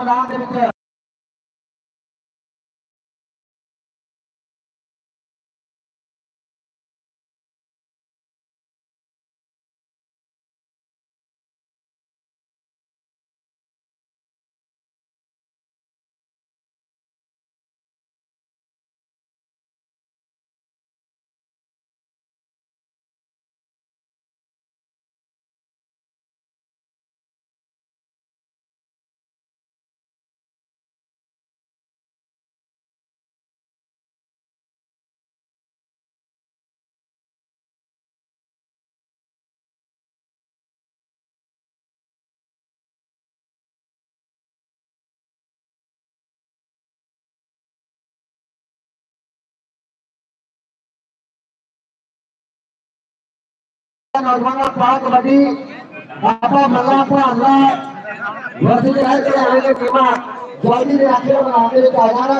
ਮੈਦਾਨ ਦੇ ਵਿੱਚ ਨੌਜਵਾਨਾਂ ਪਾ ਕਬੱਡੀ ਆਪਾਂ ਮੱਲਾ ਭਾਲਾ ਵਰਦੀ ਦੇ ਹੈ ਜਿਹੜੇ ਦੇ ਟੀਮਾਂ ਜਲਦੀ ਦੇ ਆਖੇ ਮੈਦਾਨ ਦੇ ਵਿੱਚ ਆ ਜਾਣ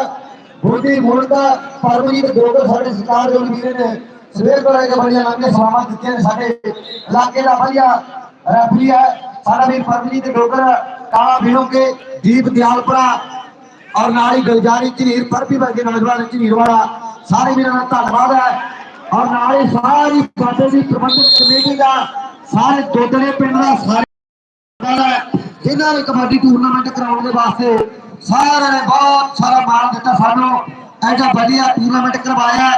ਸਾਡੇ ਸਰਕਾਰ ਦੇ ਵੀਰੇ ਨੇ ਸਵੇਰ ਤੋਂ ਲੈ ਕੇ ਬੜੀਆਂ ਲੰਮੀਆਂ ਸਲਾਮਾਂ ਦਿੱਤੀਆਂ ਨੇ ਸਾਡੇ ਇਲਾਕੇ ਦਾ ਵਧੀਆ ਰੈਫਰੀ ਹੈ। ਸਾਡਾ ਵੀ ਪਰਮਜੀਤ ਡੋਗਰ ਕਾਲਾ ਭੀਣੋ ਕੇ ਦੀਪ ਦਿਆਲਪੁਰਾ ਔਰ ਨਾਲ ਹੀ ਗਲਜਾਰੀ ਝਨੀਰ, ਪਰਪੀ ਵਰਗੇ ਨੌਜਵਾਨ ਝਨੀਰ ਵਾਲਾ, ਸਾਰੇ ਵੀਰਾਂ ਦਾ ਧੰਨਵਾਦ ਹੈ। ਔਰ ਨਾਲ ਸਾਰੀ ਸਾਡੇ ਦੀ ਪ੍ਰਬੰਧਕ ਕਮੇਟੀ ਦਾ, ਸਾਰੇ ਦੋਦਲੇ ਪਿੰਡ ਦਾ, ਸਾਰੇ ਜਿਨ੍ਹਾਂ ਨੇ ਕਬੱਡੀ ਟੂਰਨਾਮੈਂਟ ਕਰਾਉਣ ਦੇ ਵਾਸਤੇ ਸਾਰਿਆਂ ਨੇ ਬਹੁਤ ਸਾਰਾ ਮਾਣ ਦਿੱਤਾ ਸਾਨੂੰ। ਐਡਾ ਵਧੀਆ ਟੂਰਨਾਮੈਂਟ ਕਰਵਾਇਆ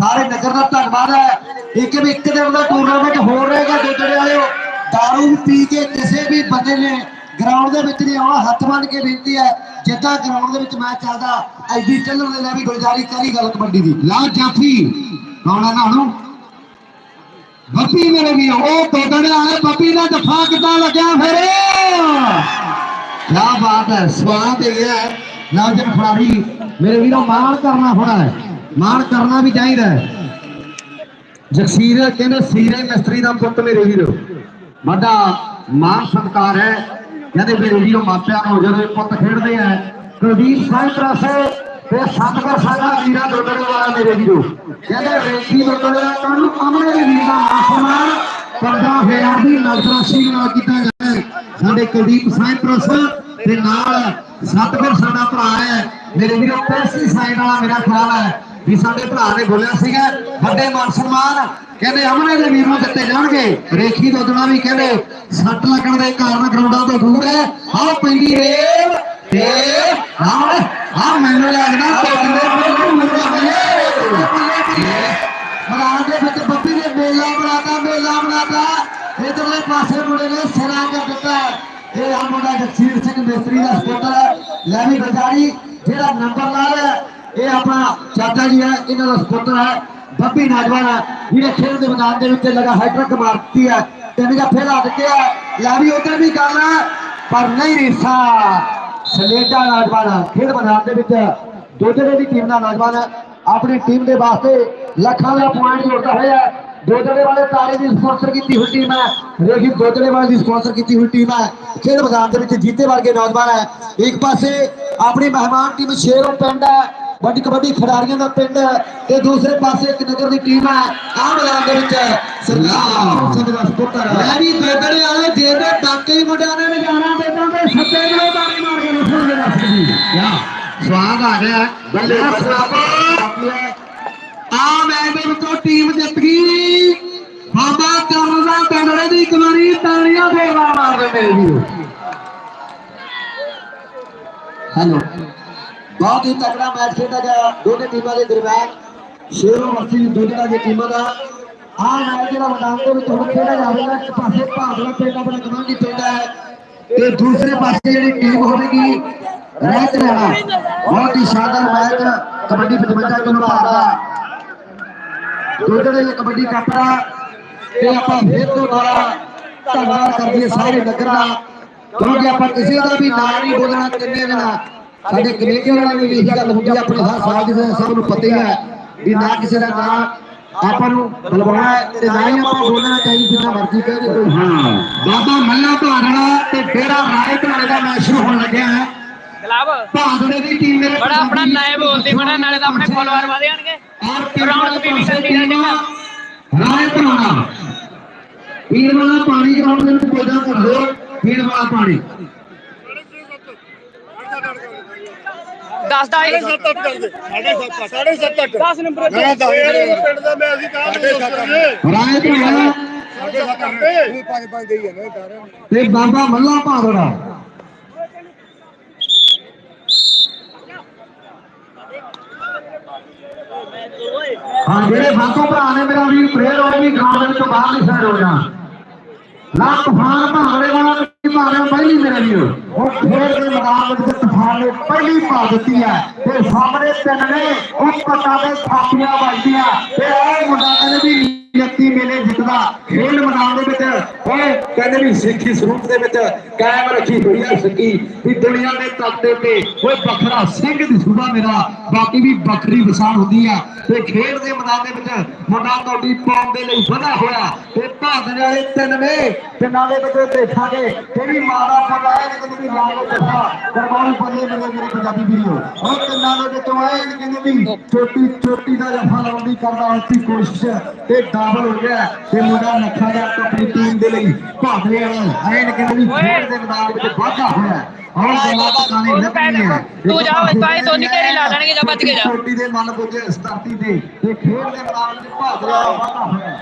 ਸਾਰੇ ਨਗਰ ਦਾ ਧੰਨਵਾਦ ਹੈ। ਇੱਕ ਵੀ ਇੱਕ ਦਿਨ ਦਾ ਟੂਰਨਾਮੈਂਟ ਹੋ ਰਹੇਗਾ ਦੋਦਲੇ ਵਾਲਿਓ। ਦਾਰੂ ਪੀ ਕੇ ਕਿਸੇ ਵੀ ਬੰਦੇ ਨੇ ਗਰਾਊਂਡ ਦੇ ਵਿੱਚ ਨਹੀਂ ਆਉਣਾ, ਹੱਥ ਬੰਨ ਕੇ ਬੇਨਤੀ ਹੈ, ਜਿੱਦਾਂ ਗਰਾਊਂਡ ਦੇ ਵਿੱਚ ਮੈਚ ਚੱਲਦਾ, ਐਡੀ ਚੱਲਣ ਦੇ ਲੈ ਵੀ ਗੁਲਜ਼ਾਰੀ ਕਰੀ ਗੱਲ ਕਬੱਡੀ ਦੀ। ਲਾ ਜਾਫੀ। ਕੌਣ ਹੈ ਨਾਣੂ ਬੱਪੀ ਮੇਰੇ ਵੀ ਉਹ ਤੋਦੜੇ ਵਾਲੇ ਬੱਪੀ ਦਾ ਦਫਾ ਕਿੱਦਾਂ ਲੱਗਿਆ ਫਿਰ? ਕੀ ਬਾਤ ਹੈ, ਸਵਾਦ ਇਹ ਹੈ। ਨੌਜਵਾਨ ਖਿਡਾਰੀ ਮੇਰੇ ਵੀਰੋ ਮਾਣ ਕਰਨਾ ਹੋਣਾ ਹੈ, ਮਾਣ ਕਰਨਾ ਵੀ ਚਾਹੀਦਾ ਹੈ। ਜਗਸੀਰ ਕਹਿੰਦੇ, ਸੀਰੇ ਮਿਸਤਰੀ ਦਾ ਪੁੱਤ ਮੇਰੇ ਵੀਰੋ। ਵੱਡਾ ਮਾਣ ਸਤਕਾਰ ਹੈ। ਕਹਿੰਦੇ ਮੇਰੇ ਵੀਰੋ ਮਾਪਿਆਂ ਨੂੰ ਜਦੋਂ ਪੁੱਤ ਖੇਡਦੇ ਆ, ਕੁਲਦੀਪ ਸਿੰਘ ਤਰਸੇ ਤੇ ਸਤਗੁਰ ਸਾਡਾ ਵੀਰਾ ਦੋਦੜੇ ਵਾਲਾ ਮੇਰੇ ਵੀਰੋ। ਕਹਿੰਦੇ ਰੇਖੀ ਦੋਦੜੇ ਦਾ ਕੰਮ ਅਮਰੇ ਦੇ ਵੀਰ ਦਾ ਆਸਮਾਨ ਪਰਦਾ ਫੇਰ ਦੀ ਨਜ਼ਰਾਸ਼ੀ ਨਾਲ ਕੀਤਾ ਜਾਂਦਾ ਸਾਡੇ ਕੁਲਦੀਪ ਸਿੰਘ ਤਰਸੇ ਤੇ ਨਾਲ ਸਤਗੁਰ ਸਾਡਾ ਭਰਾ ਹੈ। ਮੇਰੇ ਵੀਰੋ, ਪੈਸੀ ਸਾਈਡ ਵਾਲਾ ਮੇਰਾ ਖਿਆਲ ਹੈ ਵੀ ਸਾਡੇ ਭਰਾ ਨੇ ਬੋਲਿਆ ਸੀਗਾ, ਵੱਡੇ ਮਾਨ ਸਨਮਾਨ। ਕਹਿੰਦੇ ਅਮਨੇ ਦੇ ਵੀਰ ਨੂੰ ਦਿੱਤੇ ਜਾਣਗੇ। ਰੇਖੀ ਦੋਦਣਾ ਵੀ ਕਹਿੰਦੇ ਸੱਟ ਲੱਗਣ ਦੇ ਕਾਰਨ ਗਰਾਊਂਡਾਂ ਤੋਂ ਦੂਰ ਹੈ। ਆਹ ਪਿੰਡੀ ਰੇਲ ਤੇ ਆਹ ਆਹ ਮੈਨੂੰ ਲੱਗਦਾ ਮੈਨੂੰ ਮੁੰਡਾ ਮੈਦਾਨ ਦੇ ਵਿੱਚ ਬੱਬੀ ਨੇ ਮੇਲਾ ਬਣਾਤਾ ਮੇਲਾ ਬਣਾਤਾ ਇਧਰਲੇ ਪਾਸੇ ਮੁੰਡੇ ਨੇ ਸਿਰਾਂ ਕਰ ਦਿੱਤਾ। ਇਹ ਆ ਮੁੰਡਾ ਜਗਸੀਰ ਸਿੰਘ ਮਿਸਤਰੀ ਦਾ ਸਪੋਰਟਰ ਹੈ ਲੈ ਵੀ ਬਜਾਰੀ ਜਿਹੜਾ ਨੰਬਰ ਲਾ ਰਿਹਾ ਇਹ ਆਪਣਾ ਚਾਚਾ ਜੀ ਹੈ ਇਹਨਾਂ ਦਾ ਸਪੋਰਟਰ ਹੈ। ਬੱਬੀ ਨੌਜਵਾਨ ਹੈ ਜਿਹੜੇ ਖੇਡ ਦੇ ਮੈਦਾਨ ਦੇ ਵਿੱਚ ਲਗਾ ਹੈਟ੍ਰਿਕ ਮਾਰਤੀ ਹੈ। ਤਿੰਨ ਜੱਫੇ ਲਾ ਦਿੱਤੇ ਆ। ਲੈ ਵੀ ਉਧਰ ਵੀ ਗੱਲ ਹੈ ਪਰ ਨਹੀਂ ਰੀਸਾ। ਸਲੇਡਾ ਨੌਜਵਾਨ ਖੇਡ ਮੈਦਾਨ ਦੇ ਵਿੱਚ ਦੋਦੜੇ ਦੀ ਟੀਮ ਦਾ ਨੌਜਵਾਨ ਆਪਣੀ ਟੀਮ ਦੇ ਵਾਸਤੇ ਲੱਖਾਂ ਦਾ ਪੁਆਇੰਟ ਜੋੜਦਾ ਹੋਇਆ ਹੈ। ਦੋਦੜੇ ਵਾਲੇ ਤਾਰੇ ਦੀ ਸਪਾਂਸਰ ਕੀਤੀ ਹੋਈ ਟੀਮ ਹੈ। ਰੇਖੀ ਦੋਦੜੇ ਵਾਲੇ ਦੀ ਸਪਾਂਸਰ ਕੀਤੀ ਹੋਈ ਟੀਮ ਹੈ। ਖੇਡ ਮੈਦਾਨ ਦੇ ਵਿੱਚ ਜੀਤੇ ਵਰਗੇ ਨੌਜਵਾਨ ਹੈ। ਇੱਕ ਪਾਸੇ ਆਪਣੀ ਮਹਿਮਾਨ ਟੀਮ ਸ਼ੇਰੋ ਪਿੰਡ ਹੈ। ਵੱਡੀ ਕਬੱਡੀ ਖਿਡਾਰੀਆਂ ਦਾ ਪਿੰਡ ਹੈ ਤੇ ਦੂਸਰੇ ਪਾਸੇ ਇੱਕ ਨਗਰ ਦੀ ਟੀਮ ਹੈ। ਆਹ ਮੈਦਾਨ ਦੇ ਵਿੱਚ ਸਰਦਾਰ ਸਿੰਘ ਦਾ ਸਪੋਰਟਰ ਹੈ। ਮੈਂ ਵੀ ਦੋਦੜੇ ਵਾਲੇ ਜੇ ਦੇ ਡਾਕੇ ਹੀ ਮੁੰਡਿਆਂ ਨੇ ਲਿਜਾਣਾ ਦੇਦਾਂ ਤੇ ਸੱਤੇ ਨੂੰ ਬਾਰੀ ਮਾਰ ਕੇ ਨਿਕਲ ਕੇ ਦੱਸ ਦੀ ਯਾ ਸਵਾਦ ਆ ਗਿਆ ਬੱਲੇ ਆ ਮੈਚ ਦੇ ਵਿੱਚੋਂ ਟੀਮ ਜਿੱਤ ਗਈ। ਬਾਬਾ ਕਰਨ ਦਾ ਪਿੰਡੜੇ ਦੀ ਕਮਾਰੀ ਤਾਲੀਆਂ ਦੇ ਨਾਲ ਮਾਰਦੇ ਮੇਰੇ ਵੀਰੋ ਹੈਲੋ। ਬਹੁਤ ਹੀ ਤਕੜਾ ਮੈਚ ਖੇਡਿਆ ਗਿਆ ਦੋਨੇ ਟੀਮਾਂ ਦੇ ਦਰਮਿਆਨ। ਸ਼ੇਰੋ ਵਰਸੀ ਦੋਨਾਂ ਦੀ ਟੀਮਾਂ ਦਾ। ਆ ਮੈਚ ਜਿਹੜਾ ਮੈਦਾਨ ਦੇ ਵਿੱਚ ਹੁਣ ਖੇਡਿਆ ਜਾਵੇਗਾ ਇੱਕ ਪਾਸੇ ਭਾਗਲਾ ਪਿੰਡ ਆਪਣਾ ਕਮਾਂਡੀ ਪਿੰਡ ਹੈ ਤੇ ਦੂਸਰੇ ਪਾਸੇ ਜਿਹੜੀ ਟੀਮ ਹੋਵੇਗੀ ਰਹਿਤ ਰਹਿਣਾ ਬਹੁਤ ਹੀ ਸ਼ਾਨਦਾਰ ਮੈਚ ਕਬੱਡੀ 55 ਕਿਲੋ ਭਾਰ ਦਾ। ਦੋਜੜੇ ਨੇ ਕਬੱਡੀ ਕੱਪ ਦਾ। ਤੇ ਆਪਾਂ ਫੇਰ ਤੋਂ ਦੁਬਾਰਾ ਧੰਨਵਾਦ ਕਰਦੇ ਸਾਰੇ ਨਗਰ ਦਾ। ਕਿਉਂਕਿ ਆਪਾਂ ਕਿਸੇ ਦਾ ਵੀ ਨਾਂ ਨਹੀਂ ਬੋਲਣਾ ਕਿੰਨੇ ਦਿਨ ਸਾਡੇ ਕਮੇਟੀ ਵਾਲਿਆਂ ਨੂੰ ਵੀ ਇਹੀ ਗੱਲ ਹੁੰਦੀ ਹੈ ਆਪਣੇ ਹਰ ਸਾਲ ਦੀ ਸਭ ਨੂੰ ਪਤਾ ਹੀ ਹੈ ਵੀ ਨਾ ਕਿਸੇ ਦਾ ਨਾਂ ਆਪਾਂ ਨੂੰ ਬੁਲਵਾਉਣਾ ਤੇ ਨਾ ਹੀ ਆਪਾਂ ਬੋਲਣਾ ਚਾਹੀਦਾ ਜਿੰਨਾ ਮਰਜ਼ੀ ਕਹੇ ਕੋਈ। ਹਾਂ। ਬਾਬਾ ਮੱਲਾ ਭਾਰੜਾ ਤੇ ਡੇਰਾ ਰਾਏ ਭਾਰੜੇ ਦਾ ਮੈਚ ਸ਼ੁਰੂ ਹੋਣ ਲੱਗਿਆ ਹੈ। ਗਲਾਬ। ਭਾਰੜੇ ਦੀ ਟੀਮ ਮੇਰੇ ਬੜਾ ਆਪਣਾ ਨਾਇ ਬੋਲਦੀ ਬੜਾ ਨਾਲੇ ਤਾਂ ਆਪਣੇ ਫੋਲੋਅਰ ਵਧੇ ਜਾਣਗੇ ਰੌਣਕ ਵੀ ਰਹਿ ਜਾਏਗਾ। ਰਾਏ ਭਾਰੜਾ ਪੀਣ ਵਾਲਾ ਪਾਣੀ ਗਰਾਊਂਡ ਦੇ ਵਿੱਚ ਪੈਦਾ ਕਰ ਦੋ ਪੀਣ ਵਾਲਾ ਪਾਣੀ। 10 ਦਾ ਹੀ ਸੱਤ ਅੱਠ ਕਰਦੇ। ਸਾਢੇ ਸੱਤ ਅੱਠ। ਸਾਢੇ ਸੱਤ ਅੱਠ। 10 ਨੰਬਰ ਪਿੰਡ ਦਾ ਮੈਂ ਅਸੀਂ ਕਹਾਂ ਅੱਠ। ਰਾਏ ਤੇ ਹੋਇਆ ਸਾਢੇ ਸੱਤ ਅੱਠ। ਇਹ ਪੰਜ ਪੰਜ ਦੇਈ ਜਾਂਦੇ ਸਾਰੇ ਤੇ ਬਾਬਾ ਮੱਲਾ ਭਾਦੜਾ। ਹਾਂ ਜਿਹੜੇ ਬਾਤੋਂ ਭਰਾ ਨੇ ਮੇਰਾ ਵੀਰ ਪ੍ਰੇਰ ਹੋਏ ਵੀ ਗਰਾਊਂਡ ਦੇ ਵਿੱਚੋਂ ਬਾਹਰ ਨਹੀਂ ਸਾਈਡ ਹੋ ਜਾ ਲਾ ਤੂਫਾਨ ਭਾਗੜੇ ਵਾਲਾ ਵੀ ਪਹਿਲੀ ਮੇਰੇ ਵੀਰ। ਉਹ ਖੇਡ ਦੇ ਮੈਦਾਨ ਵਿੱਚ ਤੂਫਾਨ ਨੇ ਪਹਿਲੀ ਪਾ ਦਿੱਤੀ ਹੈ। ਤੇ ਸਾਹਮਣੇ ਤਿੰਨ ਨੇ ਉਹ ਪੱਟਾ ਦੇ ਥਾਪੀਆਂ ਵੱਜਦੀਆਂ। ਤੇ ਇਹ ਮੁੰਡਾ ਕਹਿੰਦੇ ਵੀ ਜੱਤੀ ਮੇਲੇ ਜਿੱਤਦਾ ਖੇਲ ਮੈਦਾਨ ਦੇ ਵਿੱਚ। ਓਏ, ਕਹਿੰਦੇ ਵੀ ਸਿੱਖੀ ਸਰੂਪ ਦੇ ਵਿੱਚ ਕਾਇਮ ਰੱਖੀ ਹੋਈ ਹੈ ਸਿੱਖੀ ਵੀ ਦੁਨੀਆ ਦੇ ਤਖਤੇ ਤੇ ਓਏ ਬਖਰਾ ਸਿੰਘ ਦਿਸੂਗਾ ਮੇਰਾ, ਬਾਕੀ ਵੀ ਬੱਕਰੀ ਵਸਾਣ ਹੁੰਦੀ ਆ। ਤੇ ਖੇਡ ਦੇ ਮੈਦਾਨ ਦੇ ਵਿੱਚ ਮੁੰਡਾ ਕੌਡੀ ਪਾਉਣ ਦੇ ਲਈ ਵਧਾ ਹੋਇਆ। ਤੇ ਭਾਦਰੇ ਵਾਲੇ ਤਿੰਨ ਨੇ, ਤਿੰਨਾਂ ਵਿੱਚ ਦੇਖਾਂਗੇ। ਕਿਹੜੀ ਮਾਂ ਦਾ ਪਤਾ ਹੈ ਵੀ ਲਾਲ ਦੱਸਾ ਦਰਬਾਰੀ ਪੱਲੇ ਮੇਰੇ ਮੇਰੇ ਪੰਜਾਬੀ ਵੀਰੋ। ਉਹ ਤਿੰਨਾਂ ਦੇ ਵਿੱਚੋਂ ਆਏ ਕਹਿੰਦੇ ਵੀ ਛੋਟੀ ਛੋਟੀ ਦਾ ਜਫਾ ਲਾਉਣ ਦੀ ਕਰਦਾ ਉਸਦੀ ਕੋਸ਼ਿਸ਼। ਤੇ ਡਬਲ ਹੋ ਗਿਆ ਤੇ ਮੁੰਡਾ ਨੱਖਾ ਦਾ ਆਪਣੀ ਟੀਮ ਦੇ ਲਈ ਭਾਦਰੇ ਵਾਲੇ ਆਏ ਨੇ ਕਹਿੰਦੇ ਵੀ ਖੇਡ ਦੇ ਮੈਦਾਨ ਦੇ ਵਿੱਚ ਵਾਧਾ ਹੋਇਆ। ਔਰ ਗੱਲਾਂ ਟਿਕਾਣੇ ਲੱਗਣੀਆਂ ਤੂੰ ਜਾ ਇਹ ਧੋਨੀ ਢੇਰੀ ਲਾ ਦੇਣਗੇ, ਜਾ ਬਚ ਕੇ ਜਾ। ਛੋਟੀ ਦੇ ਮਨ ਪੁੱਜੇ ਇਸ ਧਰਤੀ ਤੇ ਤੇ ਖੇਡ ਦੇ ਮੈਦਾਨ ਵਿੱਚ ਭਾਦਰੇ ਵਾਲਾ ਵਾਧਾ ਹੋਇਆ।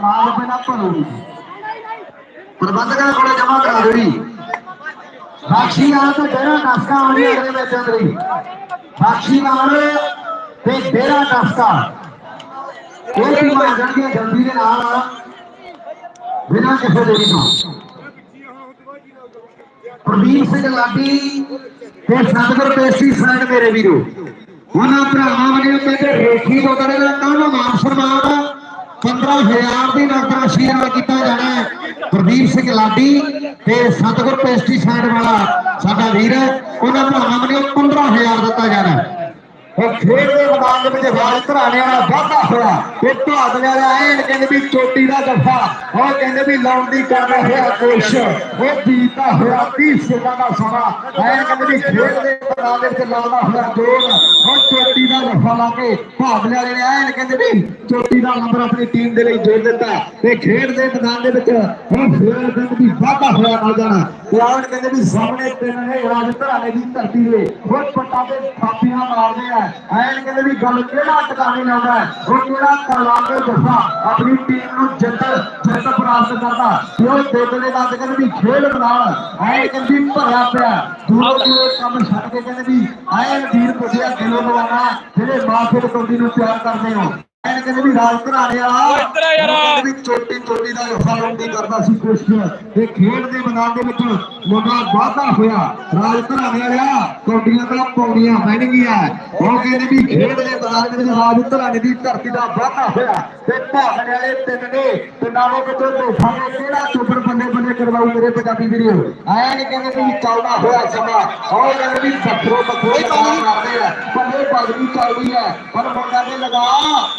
ਕਾਲ ਬਿਨਾ ਭਰੂਗੀ ਪ੍ਰਬੰਧਕਾਂ ਕੋਲੇ ਜਮਾ ਕਰਾ ਦੇਣੀ ਸਾਖੀ ਨਾਲ ਤੇ ਡੇਰਾ ਨਸਕਾ ਆਉਣੀ ਅਗਲੇ ਵਿੱਚ ਅੰਦਰੀ ਸਾਖੀ ਨਾਲ ਤੇ ਡੇਰਾ ਨਸਕਾ। ਇਹ ਵੀ ਮਾਰ ਜਾਣਗੇ ਜਲਦੀ ਦੇ ਨਾਲ ਬਿਨਾਂ ਕਿਸੇ ਦੇਰੀ ਤੋਂ। ਪ੍ਰਦੀਪ ਸਿੰਘ ਲਾਡੀ ਤੇ ਸਤਿਗੁਰ ਪੇਸੀ ਸਾਈਡ ਮੇਰੇ ਵੀਰੋ। ਉਹਨਾਂ ਭਰਾਵਾਂ ਵਜੇ ਕਹਿੰਦੇ ਰੇਖੀ ਤੋਂ ਕਰੇ ਦਾ ਕਾਹਨੂੰ ਮਾਨ ਸਨਮਾਨ 15000 ਦੀ ਨਕਦ ਨਾਲ ਕੀਤਾ ਜਾਣਾ ਹੈ। ਪ੍ਰਦੀਪ ਸਿੰਘ ਲਾਡੀ ਤੇ ਸਤਿਗੁਰ ਪੇਸਟੀ ਸਾਈਡ ਵਾਲਾ ਸਾਡਾ ਵੀਰ ਉਹਨਾਂ ਭਰਾਵਾਂ ਵਜੇ 15000 ਦਿੱਤਾ ਜਾਣਾ ਉਹ ਖੇਡ ਦੇ ਮੈਦਾਨ ਦੇ ਵਿੱਚ ਰਾਜ ਘਰਾਣੇ ਵਾਲਾ ਵਾਧਾ ਹੋਇਆ। ਤੇ ਢਾਦ ਵਾਲਾ ਐਨ ਕਹਿੰਦੇ ਵੀ ਚੋਟੀ ਦਾ ਜੱਫਾ। ਉਹ ਕਹਿੰਦੇ ਵੀ ਲਾਉਣ ਦੀ ਕਰਦਾ ਹੋਇਆ ਕੋਸ਼ ਉਹ ਜੀਤਾ ਹੋਇਆ 30 ਸੈਕਿੰਡ ਦਾ ਸਾਰਾ ਐਨ ਕਹਿੰਦੇ ਵੀ ਖੇਡ ਦੇ ਮੈਦਾਨ ਦੇ ਵਿੱਚ ਲਾਉਂਦਾ ਹੋਇਆ ਜੋਰ ਉਹ ਚੋਟੀ ਦਾ ਜੱਫਾ ਲਾ ਕੇ ਢਾਦ ਵਾਲੇ ਨੇ ਐਨ ਕਹਿੰਦੇ ਵੀ ਚੋਟੀ ਦਾ ਨੰਬਰ ਆਪਣੀ ਟੀਮ ਦੇ ਲਈ ਜੋੜ ਦਿੱਤਾ। ਤੇ ਖੇਡ ਦੇ ਮੈਦਾਨ ਦੇ ਵਿੱਚ ਹੁਣ ਫੇਰ ਕਹਿੰਦੇ ਵੀ ਵਾਧਾ ਹੋਇਆ ਨਾ ਜਾਣਾ। ਤੇ ਕਹਿੰਦੇ ਵੀ ਸਾਹਮਣੇ ਤਿੰਨ ਨੇ ਰਾਜ ਘਰਾਣੇ ਦੀ ਧਰਤੀ ਦੇ ਉਹ ਪੱਟਾ ਥਾਪੀਆਂ ਮਾਰਦੇ ਆ। ਐਨ ਕਹਿੰਦੇ ਵੀ ਗੱਲ ਕਿਹੜਾ ਟਿਕਾਣੇ ਲਾਉਂਦਾ ਉਹ ਕਿਹੜਾ ਕਰਵਾ ਕੇ ਜੱਫਾ? ਆਪਣੀ ਟੀਮ ਨੂੰ ਜਿੱਤ ਜਿੱਤ ਪ੍ਰਾਪਤ ਕਰਦਾ। ਤੇ ਉਹ ਦੇਦਲੇ ਦਾ ਕਹਿੰਦੇ ਵੀ ਖੇਡ ਮੈਦਾਨ। ਐਨ ਕਹਿੰਦੀ ਭਰਿਆ ਪਿਆ। ਦੂਰੋਂ ਦੂਰੋਂ ਕੰਮ ਛੱਡ ਕੇ ਕਹਿੰਦੇ ਵੀ ਐਨ ਵੀਰ ਪੁੱਜਿਆ ਦਿਲੋਂ ਲਵਾਣਾ ਜਿਹੜੇ ਮਾਫੀ ਕੌਡੀ ਨੂੰ ਪਿਆਰ ਕਰਦੇ ਹੋ। ਐਨ ਕਹਿੰਦੇ ਵੀ ਰਾਜ ਘਰਾਣੇ ਵਾਲਾ ਇੱਧਰ ਆ ਯਾਰ। ਉਹ ਕਹਿੰਦੇ ਵੀ ਚੋਟੀ ਚੋਟੀ ਦਾ ਜੱਫਾ ਲਾਉਣ ਦੀ ਕਰਦਾ ਸੀ ਕੋਸ਼ਿਸ਼ ਤੇ ਖੇਡ ਦੇ ਮੈਦਾਨ ਦੇ ਵਿੱਚ ਮੁੰਡਾ ਵਾਧਾ ਹੋਇਆ। ਰਾਜ ਘਰਾਣੇ ਵਾਲਿਆ ਕੌਡੀਆਂ ਤਾਂ ਪੌੜੀਆਂ ਪੈਣਗੀਆਂ ਉਹ ਕਹਿੰਦੇ ਵੀ ਖੇਡ ਦੇ ਮੈਦਾਨ ਦੇ ਵਿੱਚ ਰਾਜ ਘਰਾਣੇ ਦੀ ਧਰਤੀ ਦਾ ਵਾਧਾ ਹੋਇਆ। ਤੇ ਭਾਗਣ ਵਾਲੇ ਤਿੰਨ ਨੇ। ਤੇ ਨਾਲੇ ਕਿਤੇ ਕਿਹੜਾ ਚੁੱਪਰ ਬੰਦੇ ਬੰਦੇ ਕਰਵਾਉ ਮੇਰੇ ਪੰਜਾਬੀ ਵੀਰੋ? ਨਹੀਂ ਕਹਿੰਦੇ ਵੀ ਚੱਲਦਾ ਹੋਇਆ ਸਮਾਂ। ਉਹ ਕਹਿੰਦੇ ਵੀ ਕਰਦੇ ਆ। ਬੰਦੇ ਬਗੜੀ ਚੱਲਦੀ ਹੈ। ਪਰ ਮੁੰਡਾ ਨੇ ਲਗਾ।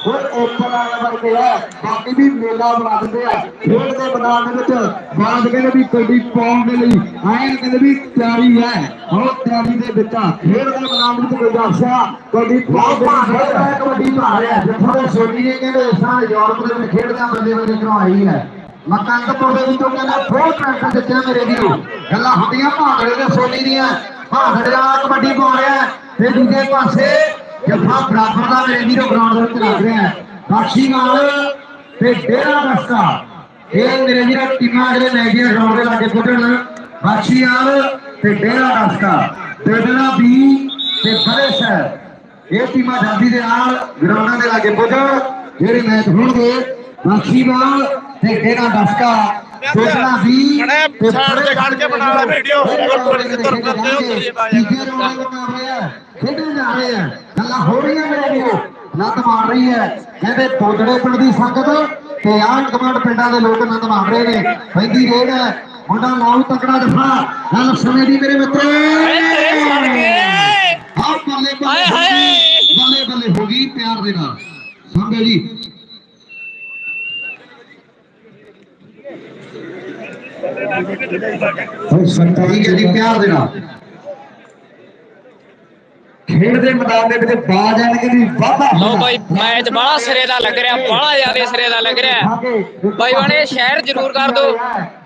ਉਹ ਓਪਨ ਵਾਲੇ ਵਰਗੇ ਆ। ਬਾਕੀ ਵੀ ਮੇਲਾ ਬਣਾ ਦਿੰਦੇ ਆ। ਖੇਡ ਦੇ ਮੈਦਾਨ ਦੇ ਵਿੱਚ ਬਾਅਦ ਕਹਿੰਦੇ ਵੀ ਕਬੱਡੀ ਪਾਉਣ ਦੇ ਲਈ ਆਏ ਕਹਿੰਦੇ ਵੀ ਤਿਆਰੀ ਹੈ। ਉਹ ਤਿਆਰੀ ਦੇ ਵਿੱਚ ਖੇਡ ਦੇ ਮੈਦਾਨ ਵਿੱਚ ਕੋਈ ਦੱਸਿਆ ਕਬੱਡੀ ਪਾਉਣ ਦੇ ਲਈ ਕਬੱਡੀ ਪਾ ਰਿਹਾ ਜਿੱਥੋਂ ਸੋਨੀ ਨੇ ਕਹਿੰਦੇ ਇਸ ਤਰ੍ਹਾਂ ਯੂਰਪ ਦੇ ਵਿੱਚ ਖੇਡਦਿਆਂ ਬੰਦੇ ਬੰਦੇ ਕਰਵਾਈ ਹੈ। ਮਕੰਦਪੁਰ ਦੇ ਵਿੱਚੋਂ ਕਹਿੰਦਾ, ਬਹੁਤ ਟਰੈਕਟਰ ਦਿੱਤੇ ਮੇਰੇ ਵੀਰੋ। ਗੱਲਾਂ ਹੁੰਦੀਆਂ, ਭਾਗੜੇ ਦੇ ਸੋਨੀ ਦੀਆਂ। ਭਾਗੜੇ ਵਾਲਾ ਕਬੱਡੀ ਪਾ ਰਿਹਾ ਤੇ ਦੂਜੇ ਪਾਸੇ ਜੱਫਾ ਬਰਾਬਰ ਦਾ ਮੇਰੇ ਵੀਰੋ ਗਰਾਊਂਡ ਦੇ ਵਿੱਚ ਲੱਗ ਰਿਹਾ ਹੈ। ਬਾਖੀ ਨਾਲ ਤੇ ਡੇਰਾ ਦਸਤਾ। ਇਹ ਮੇਰੇ ਵੀਰੋ ਟੀਮਾਂ ਜਿਹੜੇ ਮੈਗੀਆਂ ਗਰਾਊਂਡ ਦੇ ਲਾਗੇ ਪੁੱਜਣ ਬਾਖੀ ਨਾਲ ਤੇ ਡੇਰਾ ਦਸਤਾ। ਡੇਰਾ ਵੀ ਤੇ ਬੜੇ ਸ਼ਹਿਰ ਇਹ ਟੀਮਾਂ ਜਲਦੀ ਦੇ ਨਾਲ ਗਰਾਊਂਡਾਂ ਦੇ ਲਾਗੇ ਪੁੱਜਣ। ਜਿਹੜੇ ਮੈਚ ਹੋਣਗੇ ਬਾਖੀ ਨਾਲ ਤੇ ਡੇਰਾ ਦਸਤਾ। ਡੇਰਾ ਵੀ ਬੜੇ ਸਾਈਡ ਤੇ ਖੜ ਕੇ ਬਣਾ ਲੈ ਵੀਡੀਓ। ਜਿਹੀ ਤੁਰ ਫਿਰਦੇ ਹੋ, ਪਾ ਜਾਣਾ। ਤੀਜੇ ਰੌਲੇ ਬਣਾ ਰਹੇ ਆ ਖੇਡਣ ਜਾ ਰਹੇ ਆ। ਗੱਲਾਂ ਹੋ ਰਹੀਆਂ ਮੇਰੇ ਵੀਰੋ ਨੰਦ ਮਾਰ ਰਹੀ ਹੈ। ਕਹਿੰਦੇ ਪੋਜੜੇ ਪਿੰਡ ਦੀ ਸੰਗਤ ਤੇ ਆਂਢ ਕਮਾਂਡ ਪਿੰਡਾਂ ਦੇ ਲੋਕ ਨੰਦ ਮਾਰ ਰਹੇ ਨੇ। ਪੈਂਦੀ ਰੇਡ ਹੈ। ਮੁੰਡਾ ਲਾਉ ਤਕੜਾ ਦਫਾ ਗੱਲ ਸੁਣੇ ਦੀ ਮੇਰੇ ਮਿੱਤਰੋ। ਤੇਰੇ ਹਾਏ ਹਾਏ। ਬੱਲੇ ਬੱਲੇ ਹੋ ਗਈ ਪਿਆਰ ਦੇ ਨਾਲ। ਸੰਭੇ ਜੀ। ਉਹ ਸੰਤਾਈ ਜੀ ਪਿਆਰ ਦੇ ਖੇਡ ਦੇ ਮੈਦਾਨ ਦੇ ਵਿੱਚ ਬਾਜ ਆਣਗੇ ਵੀ ਵਾਧਾ ਲਓ ਬਾਈ, ਮੈਚ ਬੜਾ ਸਿਰੇ ਦਾ ਲੱਗ ਰਿਹਾ ਬੜਾ ਜ਼ਿਆਦਾ ਸਿਰੇ ਦਾ ਲੱਗ ਰਿਹਾ। ਬਾਈ ਬਣੇ ਸ਼ੇਅਰ ਜ਼ਰੂਰ ਕਰ ਦਿਓ,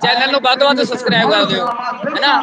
ਚੈਨਲ ਨੂੰ ਵੱਧ ਤੋਂ ਵੱਧ ਸਬਸਕ੍ਰਾਈਬ ਕਰ ਦਿਓ ਹੈਨਾ